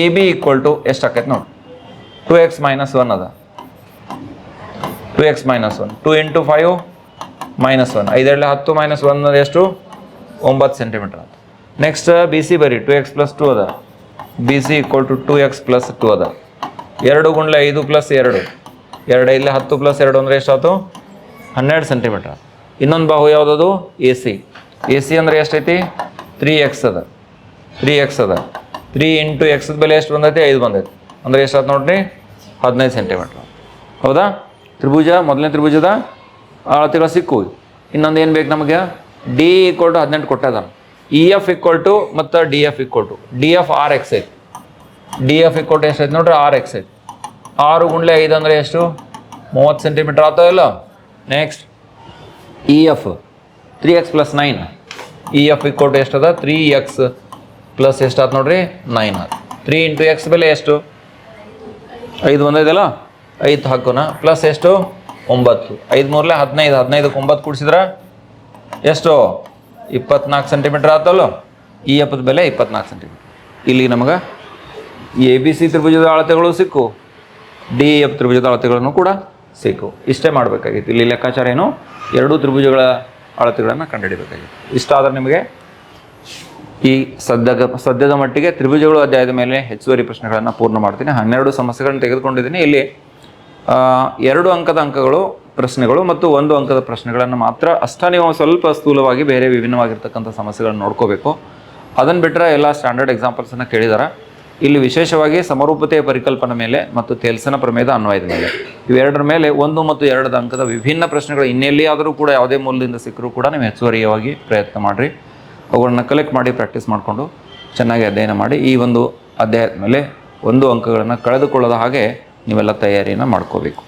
ಎ ಬಿ ಈಕ್ವಲ್ ಟು ಎಷ್ಟು ಆಕೈತೆ ನೋಡಿ? ಟು ಎಕ್ಸ್ ಮೈನಸ್ ಒನ್ ಅದ. Two x minus one two into five minus one ಐದರಲ್ಲಿ ಹತ್ತು ಮೈನಸ್ ಒನ್ ಎಷ್ಟು? ಒಂಬತ್ತು ಸೆಂಟಿಮೀಟರ್ ಅಂತ ನೆಕ್ಸ್ಟ್ ಬಿ ಸಿ ಬರಿ. ಟು ಎಕ್ಸ್ ಪ್ಲಸ್ ಟು ಅದ. B C equal to two x plus two ಅದ. ಎರಡು ಗುಂಡ್ಲೆ ಐದು ಪ್ಲಸ್ ಎರಡು. ಎರಡು ಇಲ್ಲಿ ಹತ್ತು ಪ್ಲಸ್ ಎರಡು ಅಂದರೆ ಎಷ್ಟಾಯ್ತು ಹನ್ನೆರಡು ಸೆಂಟಿಮೀಟರ್ ಇನ್ನೊಂದು ಬಾಹು ಯಾವುದದು? A C. ಎ ಸಿ ಅಂದರೆ ಎಷ್ಟೈತಿ? ತ್ರೀ ಎಕ್ಸ್ ಅದ. ತ್ರೀ ಎಕ್ಸ್ ಅದ. ತ್ರೀ ಇಂಟು ಎಕ್ಸ್ದ ಬೆಲೆ ಎಷ್ಟು ಬಂದೈತಿ? ಐದು ಬಂದೈತಿ. ಅಂದರೆ ಎಷ್ಟಾಯ್ತು ನೋಡ್ರಿ? ಹದಿನೈದು ಸೆಂಟಿಮೀಟ್ರ್ ಹೌದಾ? ತ್ರಿಭುಜ, ಮೊದಲನೇ ತ್ರಿಭುಜದ ಅಳತೆಗಳು ಸಿಕ್ಕು. ಇನ್ನೊಂದು ಏನು ಬೇಕು ನಮಗೆ? ಡಿ ಈಕ್ವಲ್ ಟು ಹದಿನೆಂಟು ಕೊಟ್ಟದ ಇ ಎಫ್ ಈಕ್ವಲ್ ಟು ಮತ್ತು D F equal to D F are x ಐತಿ. ಡಿ ಎಫ್ ಈಕ್ವಲ್ ಟು ಎಷ್ಟು ಐತಿ ನೋಡ್ರಿ? ಆರ್ ಎಕ್ಸ್ ಐತಿ. ಆರು ಗುಂಡ್ಲೆ ಐದು ಅಂದರೆ ಎಷ್ಟು? ಮೂವತ್ತು ಸೆಂಟಿಮೀಟ್ರ್ ಆತೋ ಇಲ್ಲ? Next E F three x plus nine E F equal to ಎಷ್ಟದ? Three X plus ಎಷ್ಟಾದ ನೋಡ್ರಿ? ನೈನ್ ತ್ರೀ ಇಂಟು ಎಕ್ಸ್ ಬೆಲೆ ಎಷ್ಟು? ಐದು ಬಂದಿದೆಯಲ್ಲ ಐದು ಹಾಕೋಣ. ಪ್ಲಸ್ ಎಷ್ಟು? ಒಂಬತ್ತು. ಐದು ಮೂರಲೆ ಹದಿನೈದು. ಹದಿನೈದಕ್ಕೆ ಒಂಬತ್ತು ಕೂಡಿಸಿದ್ರೆ? ಎಷ್ಟು? ಇಪ್ಪತ್ನಾಲ್ಕು ಸೆಂಟಿಮೀಟ್ರ್ ಆತಲ್ಲ? ಇ ಎಪ್ಪದ ಬೆಲೆ ಇಪ್ಪತ್ನಾಲ್ಕು ಸೆಂಟಿಮೀಟ್ರ್ ಇಲ್ಲಿ ನಮಗೆ ಎ ಬಿ ಸಿ ತ್ರಿಭುಜದ ಅಳತೆಗಳು ಸಿಕ್ಕು. ಡಿ ಎಫ್ ತ್ರಿಭುಜದ ಅಳತೆಗಳನ್ನು ಕೂಡ ಸಿಕ್ಕು. ಇಷ್ಟೇ ಮಾಡಬೇಕಾಗಿತ್ತು. ಇಲ್ಲಿ ಲೆಕ್ಕಾಚಾರ ಏನು? ಎರಡೂ ತ್ರಿಭುಜಗಳ ಅಳತೆಗಳನ್ನು ಕಂಡುಹಿಡಿಬೇಕಾಗಿತ್ತು. ಇಷ್ಟಾದರೆ ನಿಮಗೆ ಈ ಸದ್ಯದ ಸದ್ಯದ ಮಟ್ಟಿಗೆ ತ್ರಿಭುಜಗಳು ಅಧ್ಯಾಯದ ಮೇಲೆ ಹೆಚ್ಚುವರಿ ಪ್ರಶ್ನೆಗಳನ್ನು ಪೂರ್ಣ ಮಾಡ್ತೀನಿ. ಹನ್ನೆರಡು ಸಮಸ್ಯೆಗಳನ್ನು ತೆಗೆದುಕೊಂಡಿದ್ದೀನಿ. ಇಲ್ಲಿ ಎರಡು ಅಂಕದ ಅಂಕಗಳು, ಪ್ರಶ್ನೆಗಳು ಮತ್ತು ಒಂದು ಅಂಕದ ಪ್ರಶ್ನೆಗಳನ್ನು ಮಾತ್ರ ಅಷ್ಟ ನೀವು ಸ್ವಲ್ಪ ಸ್ಥೂಲವಾಗಿ ಬೇರೆ ವಿಭಿನ್ನವಾಗಿರ್ತಕ್ಕಂಥ ಸಮಸ್ಯೆಗಳನ್ನು ನೋಡ್ಕೋಬೇಕು. ಅದನ್ನು ಬಿಟ್ಟರೆ ಎಲ್ಲ ಸ್ಟ್ಯಾಂಡರ್ಡ್ ಎಕ್ಸಾಂಪಲ್ಸನ್ನು ಕೇಳಿದಾರೆ? ಇಲ್ಲಿ ವಿಶೇಷವಾಗಿ ಸಮರೂಪತೆಯ ಪರಿಕಲ್ಪನೆ ಮೇಲೆ ಮತ್ತು ತೇಲ್ಸನ ಪ್ರಮೇಯದ ಅನ್ವಯದ ಮೇಲೆ. ಇವೆರಡರ ಮೇಲೆ ಒಂದು ಮತ್ತು ಎರಡದ ಅಂಕದ ವಿಭಿನ್ನ ಪ್ರಶ್ನೆಗಳು ಇನ್ನೆಲ್ಲಿಯಾದರೂ ಕೂಡ ಯಾವುದೇ ಮೂಲದಿಂದ ಸಿಕ್ಕರೂ ಕೂಡ ನೀವು ಹೆಚ್ಚುವರಿಯವಾಗಿ ಪ್ರಯತ್ನ ಮಾಡಿರಿ. ಅವುಗಳನ್ನ ಕಲೆಕ್ಟ್ ಮಾಡಿ ಪ್ರಾಕ್ಟೀಸ್ ಮಾಡಿಕೊಂಡು ಚೆನ್ನಾಗಿ ಅಧ್ಯಯನ ಮಾಡಿ. ಈ ಒಂದು ಅಧ್ಯಾಯದ ಮೇಲೆ ಒಂದು ಅಂಕಗಳನ್ನು ಕಳೆದುಕೊಳ್ಳದ ಹಾಗೆ ನೀವೆಲ್ಲ ತಯಾರಿಯನ್ನು ಮಾಡ್ಕೋಬೇಕು.